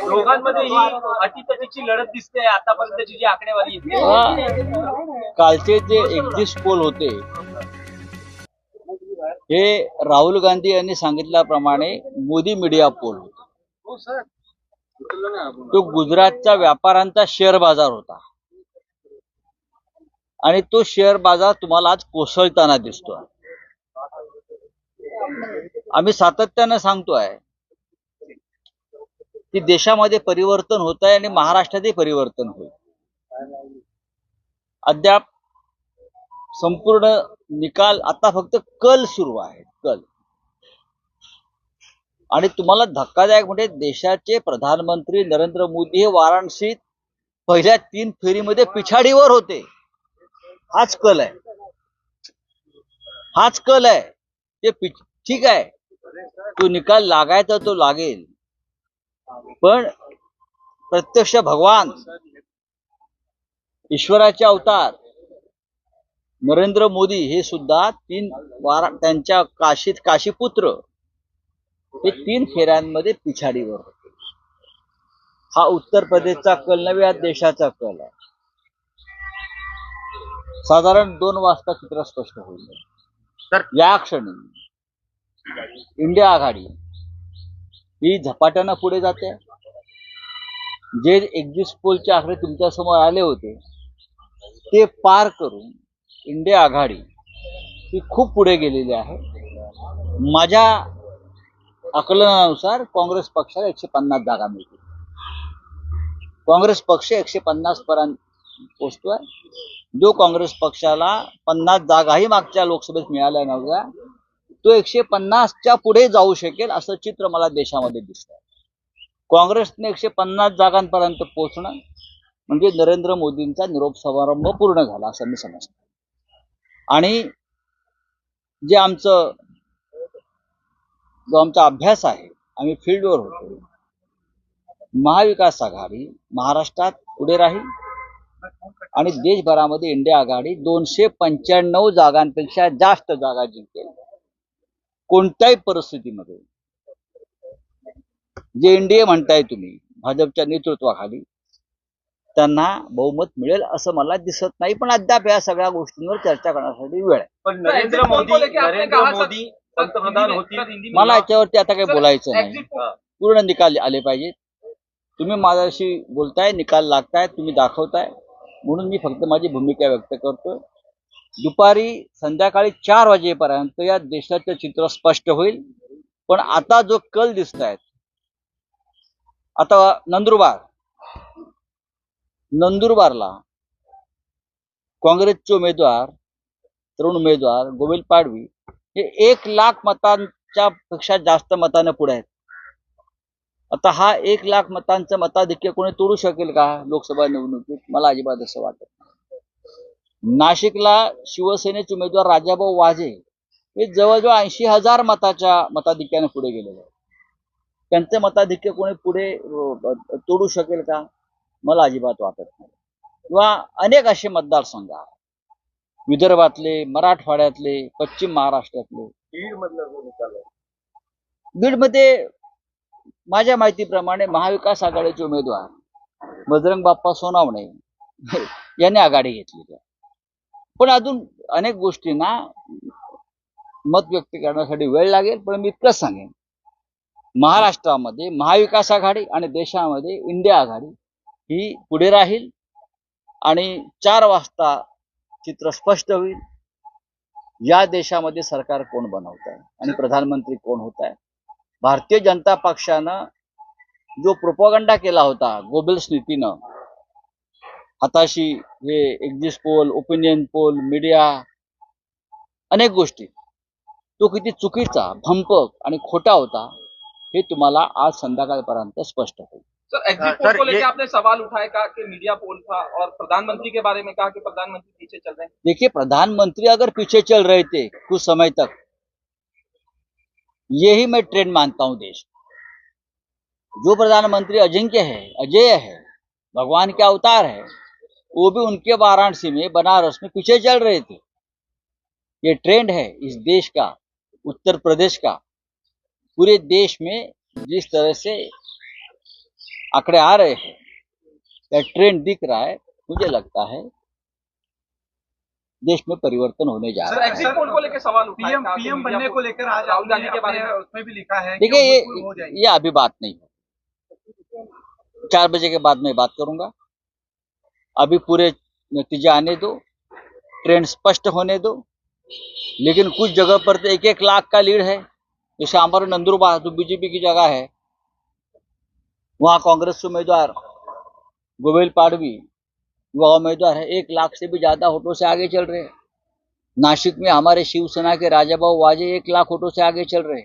दोघांमध्ये ही अटीतटीची लढत दिसते आतापर्यंतची जी आकडेवारी येते. हा, कालचे जे एक्झिस्ट पोल होते हे राहुल गांधी यांनी सांगितल्याप्रमाणे मोदी मीडिया पोल होते. तो गुजरातच्या व्यापाऱ्यांचा शेअर बाजार होता. आणि तो शेअर बाजार तुम्हाला आज कोसळताना दिसतोय. आम्ही सातत्यानं सांगतोय की देशामध्ये परिवर्तन होत आहे आणि महाराष्ट्रातही परिवर्तन होईल. अद्याप संपूर्ण निकाल आता फक्त कल सुरू आहे कल. आणि तुम्हाला धक्कादायक म्हणजे देशाचे प्रधानमंत्री नरेंद्र मोदी हे वाराणसीत पहिल्या तीन फेरीमध्ये पिछाडीवर होते. हाच कल आहे. हाच कल आहे. ते ठीक आहे. तो निकाल लागायचा तो लागेल. पण प्रत्यक्ष भगवान ईश्वराचे अवतार नरेंद्र मोदी हे सुद्धा तीन वारा त्यांच्या काशीत काशीपुत्र हे तीन फेऱ्यांमध्ये पिछाडीवर होते. हा उत्तर प्रदेशचा कल नव्हे हा देशाचा कल आहे. साधारण दोन वाजता चित्र स्पष्ट होईल. तर या क्षणी इंडिया आघाडी ही झपाट्यानं पुढे जाते. जे एक्झिस्ट पोलचे आकडे तुमच्यासमोर आले होते ते पार करून इंडिया आघाडी ही खूप पुढे गेलेली आहे. माझ्या आकलनानुसार काँग्रेस पक्षाला एकशे पन्नास जागा मिळतील. काँग्रेस पक्ष एकशे पन्नास पर्यंत पोचतोय. जो काँग्रेस पक्षाला पन्नास जागाही मागच्या लोकसभेत मिळाल्या नव्हत्या तो एकशे पन्नासच्या पुढे जाऊ शकेल असं चित्र मला देशामध्ये दिसतंय. काँग्रेसने एकशे पन्नास जागांपर्यंत पोहोचणं म्हणजे नरेंद्र मोदींचा निरोप समारंभ पूर्ण झाला असं मी समजतो. आणि जे आमचं जो आमचा अभ्यास आहे आम्ही फील्डवर होतो महाविकास आघाडी महाराष्ट्रात पुढे राहील आणि देशभरामध्ये इंडिया आघाडी दोनशे पंच्याण्णव जागांपेक्षा जास्त जागा जिंकेल. कोणत्याही परिस्थितीमध्ये. जे एनडीए म्हणताय तुम्ही भाजपच्या नेतृत्वाखाली त्यांना बहुमत मिळेल असं मला दिसत नाही पण अद्याप या सगळ्या गोष्टींवर चर्चा करण्यासाठी वेळ आहे. पण नरेंद्र मोदी नरेंद्र मोदी पंतप्रधान होतील. मला याच्यावरती आता काही बोलायचं नाही. पूर्ण निकाल आले पाहिजेत तुम्ही माझ्याशी बोलताय निकाल लागताय तुम्ही दाखवताय. म्हणून मी फक्त माझी भूमिका व्यक्त करतोय. दुपारी संध्याकाळी चार वाजेपर्यंत या देशाचं चित्र स्पष्ट होईल. पण आता जो कल दिसत आहेत आता नंदुरबार नंदुरबारला काँग्रेसचे उमेदवार तरुण उमेदवार गोविंद पाडवी हे एक लाख मतांच्या पेक्षा जास्त मतानं पुढे आहेत. आता हा एक लाख मतांचं मताधिक्य कोणी तोडू शकेल का लोकसभा निवडणुकीत? मला अजिबात असं वाटत नाही. नाशिकला शिवसेनेचे उमेदवार राजाभाऊ वाजे हे जवळजवळ ऐंशी हजार मताच्या मताधिक्याने पुढे गेलेले आहेत. त्यांचे मताधिक्य कोणी पुढे तोडू शकेल का? मला अजिबात वाटत नाही. किंवा अनेक असे मतदारसंघ आहेत. विदर्भातले मराठवाड्यातले पश्चिम महाराष्ट्रातले. बीड बीडमध्ये माझ्या माहितीप्रमाणे महाविकास आघाडीचे उमेदवार बजरंग बाप्पा सोनावणे यांनी आघाडी घेतली त्या पण अजून अनेक गोष्टींना मत व्यक्त करण्यासाठी वेळ लागेल पण मी इतकंच सांगेन. महाराष्ट्रामध्ये महाविकास आघाडी आणि देशामध्ये इंडिया आघाडी ही पुढे राहील आणि चार वाजता चित्र स्पष्ट होईल. या देशामध्ये सरकार कोण बनवत आहे आणि प्रधानमंत्री कोण होत आहे? भारतीय जनता पक्षानं जो प्रोपोगंडा केला होता गोबल्स नीतीनं हाताशी हे exit poll opinion poll media अनेक गोष्टी. तो किती चुकीचा भंपक आणि खोटा होता हे तुम्हाला आज संध्याकाळपर्यंत स्पष्ट होईल. सर पोल को लेकर आपने सवाल उठाया कहा कि मीडिया पोल था और प्रधानमंत्री के बारे में कहा कि प्रधानमंत्री पीछे चल रहे हैं? देखिए प्रधानमंत्री अगर पीछे चल रहे थे कुछ समय तक यही मैं ट्रेंड मानता हूं देश का। जो प्रधानमंत्री अजिंक्य है अजय है भगवान के अवतार है वो भी उनके वाराणसी में बनारस में पीछे चल रहे थे। ये ट्रेंड है इस देश का उत्तर प्रदेश का। पूरे देश में जिस तरह से आंकड़े आ रहे हैं या ट्रेंड दिख रहा है मुझे लगता है देश में परिवर्तन होने जा रहा है। एग्जिट पोल को लेकर सवाल पीएम पीएम बनने को लेकर आज राहुल गांधी के बारे में उसमें भी लिखा है देखिए ये ये अभी बात नहीं है। चार बजे के बाद मैं बात करूँगा। अभी पूरे नतीजे आने दो ट्रेंड स्पष्ट होने दो, लेकिन कुछ जगह पर तो एक एक लाख का लीड है। जैसे हमारे नंदुरबार, जो बीजेपी की जगह है, वहाँ कांग्रेस उम्मीदवार गोविल पाड़वी युवा उम्मीदवार है, एक लाख से भी ज़्यादा वोटों से आगे चल रहे हैं। नासिक में हमारे शिवसेना के राजाबाबू वाजे एक लाख वोटों से आगे चल रहे हैं।